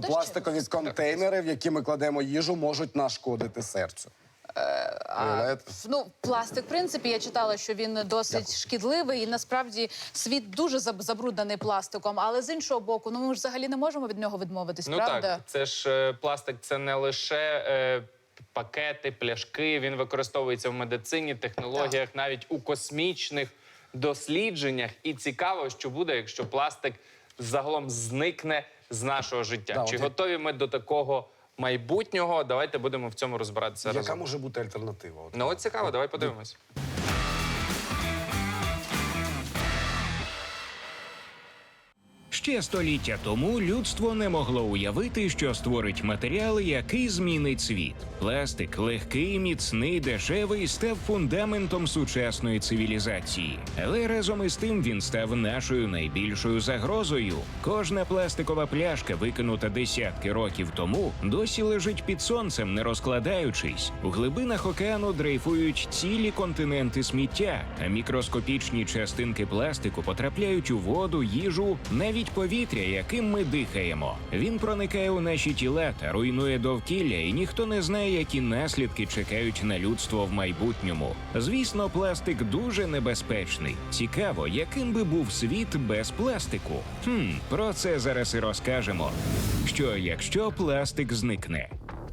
Пластикові контейнери, в які ми кладемо їжу, можуть нашкодити серцю. Уявляєте? Ну, пластик, в принципі, я читала, що він досить Дякую. шкідливий, і насправді світ дуже заб- забруднений пластиком. Але з іншого боку, ну ми ж взагалі не можемо від нього відмовитись, Ну правда? так, це ж е, пластик, це не лише е, пакети, пляшки. Він використовується в медицині, технологіях, навіть у космічних дослідженнях. І цікаво, що буде, якщо пластик загалом зникне з нашого життя. Да, Чи от я- готові ми до такого майбутнього? Давайте будемо в цьому розбиратися Яка разом. може бути альтернатива? От. Ну от цікаво, давай подивимось. Ще століття тому людство не могло уявити, що створить матеріал, який змінить світ. Пластик легкий, міцний, дешевий, став фундаментом сучасної цивілізації. Але разом із тим він став нашою найбільшою загрозою. Кожна пластикова пляшка, викинута десятки років тому, досі лежить під сонцем, не розкладаючись. У глибинах океану дрейфують цілі континенти сміття, а мікроскопічні частинки пластику потрапляють у воду, їжу, навіть повітря, яким ми дихаємо. Він проникає у наші тіла та руйнує довкілля, і ніхто не знає, які наслідки чекають на людство в майбутньому. Звісно, пластик дуже небезпечний. Цікаво, яким би був світ без пластику. Хм, про це зараз і розкажемо. Що якщо пластик зникне?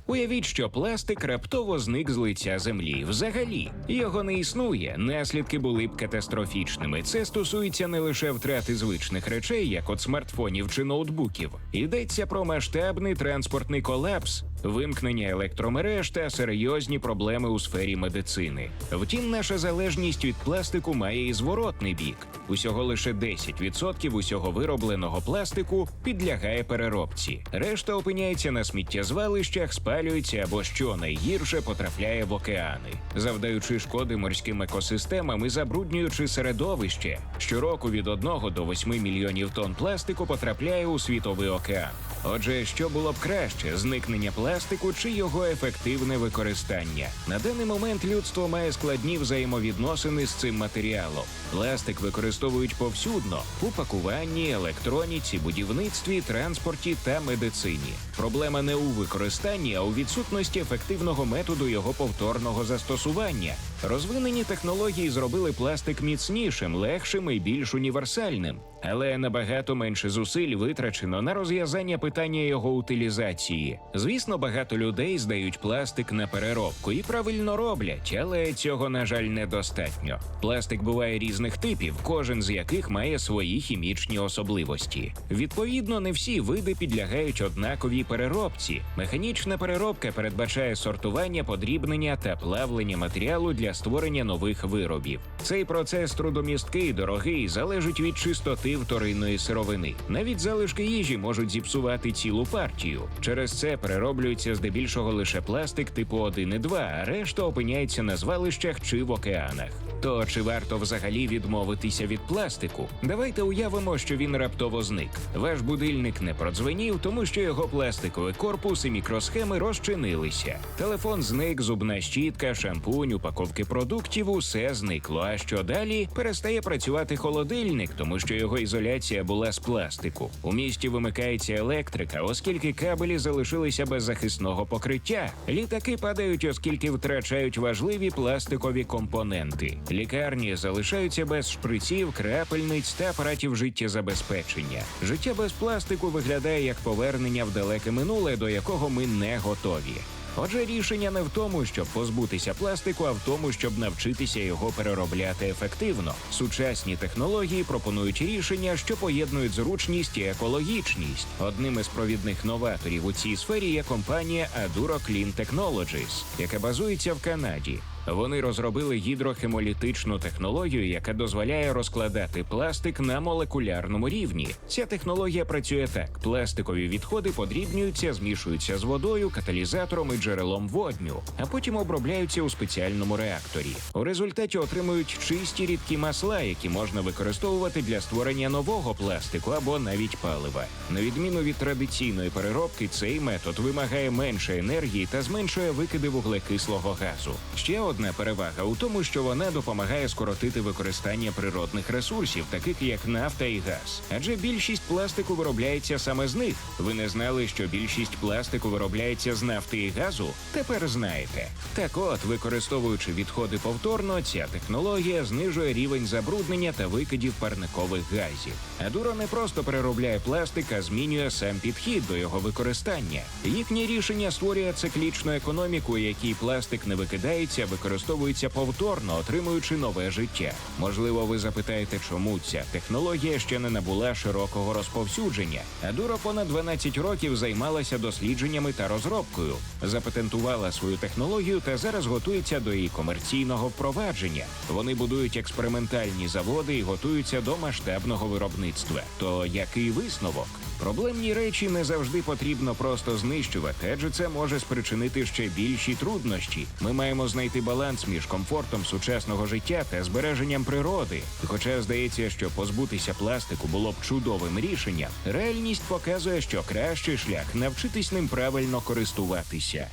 Уявіть, що пластик раптово зник з лиця землі. Взагалі його не існує. Наслідки були б катастрофічними. Це стосується не лише втрати звичних речей, як от смартфонів чи ноутбуків. Йдеться про масштабний транспортний колапс, вимкнення електромереж та серйозні проблеми у сфері медицини. Втім, наша залежність від пластику має і зворотний бік. Усього лише 10% усього виробленого пластику підлягає переробці. Решта опиняється на сміттєзвалищах, спалюється або що найгірше потрапляє в океани, завдаючи шкоди морським екосистемам і забруднюючи середовище. Щороку від 1 до 8 мільйонів тонн пластику потрапляє у світовий океан. Отже, що було б краще зникнення пластику чи його ефективне використання? На даний момент людство має складні взаємовідносини з цим матеріалом. Пластик використовують повсюдно у пакуванні, електроніці, будівництві, транспорті та медицині. Проблема не у використанні, а у відсутності ефективного методу його повторного застосування. Розвинені технології зробили пластик міцнішим, легшим і більш універсальним, але набагато менше зусиль витрачено на розв'язання питання його утилізації. Звісно, багато людей здають пластик на переробку і правильно роблять, але цього, на жаль, недостатньо. Пластик буває різних типів, кожен з яких має свої хімічні особливості. Відповідно, не всі види підлягають однаковій переробці. Механічна переробка передбачає сортування, подрібнення та плавлення матеріалу для створення нових виробів. Цей процес трудомісткий, дорогий, залежить від чистоти вторинної сировини. Навіть залишки їжі можуть зіпсувати цілу партію. Через це перероблюється здебільшого лише пластик типу 1 і 2, а решта опиняється на звалищах чи в океанах. То чи варто взагалі відмовитися від пластику? Давайте уявимо, що він раптово зник. Ваш будильник не продзвенів, тому що його пластиковий корпус і мікросхеми розчинилися. Телефон зник, зубна щітка, шампунь, упаковки продуктів усе зникло. А що далі? Перестає працювати холодильник, тому що його ізоляція була з пластику. У місті вимикається електрика, оскільки кабелі залишилися без захисного покриття. Літаки падають, оскільки втрачають важливі пластикові компоненти. Лікарні залишаються без шприців, крапельниць та апаратів життєзабезпечення. Життя без пластику виглядає як повернення в далеке минуле, до якого ми не готові. Отже, рішення не в тому, щоб позбутися пластику, а в тому, щоб навчитися його переробляти ефективно. Сучасні технології пропонують рішення, що поєднують зручність і екологічність. Одним із провідних новаторів у цій сфері є компанія Aduro Clean Technologies, яка базується в Канаді. Вони розробили гідрохемолітичну технологію, яка дозволяє розкладати пластик на молекулярному рівні. Ця технологія працює так: пластикові відходи подрібнюються, змішуються з водою, каталізатором і джерелом водню, а потім обробляються у спеціальному реакторі. У результаті отримують чисті рідкі масла, які можна використовувати для створення нового пластику або навіть палива. На відміну від традиційної переробки, цей метод вимагає менше енергії та зменшує викиди вуглекислого газу. Ще одна перевага у тому, що вона допомагає скоротити використання природних ресурсів, таких як нафта і газ. Адже більшість пластику виробляється саме з них. Ви не знали, що більшість пластику виробляється з нафти і газу? Тепер знаєте. Так от, використовуючи відходи повторно, ця технологія знижує рівень забруднення та викидів парникових газів. Адуро не просто переробляє пластик, а змінює сам підхід до його використання. Їхнє рішення створює циклічну економіку, якій пластик не викидається, а використовується повторно, отримуючи нове життя. Можливо, ви запитаєте, чому ця технологія ще не набула широкого розповсюдження. Адуро понад 12 років займалася дослідженнями та розробкою, запатентувала свою технологію та зараз готується до її комерційного впровадження. Вони будують експериментальні заводи і готуються до масштабного виробництва. То який висновок? Проблемні речі не завжди потрібно просто знищувати, адже це може спричинити ще більші труднощі. Ми маємо знайти баланс між комфортом сучасного життя та збереженням природи. Хоча здається, що позбутися пластику було б чудовим рішенням, реальність показує, що кращий шлях навчитись ним правильно користуватися.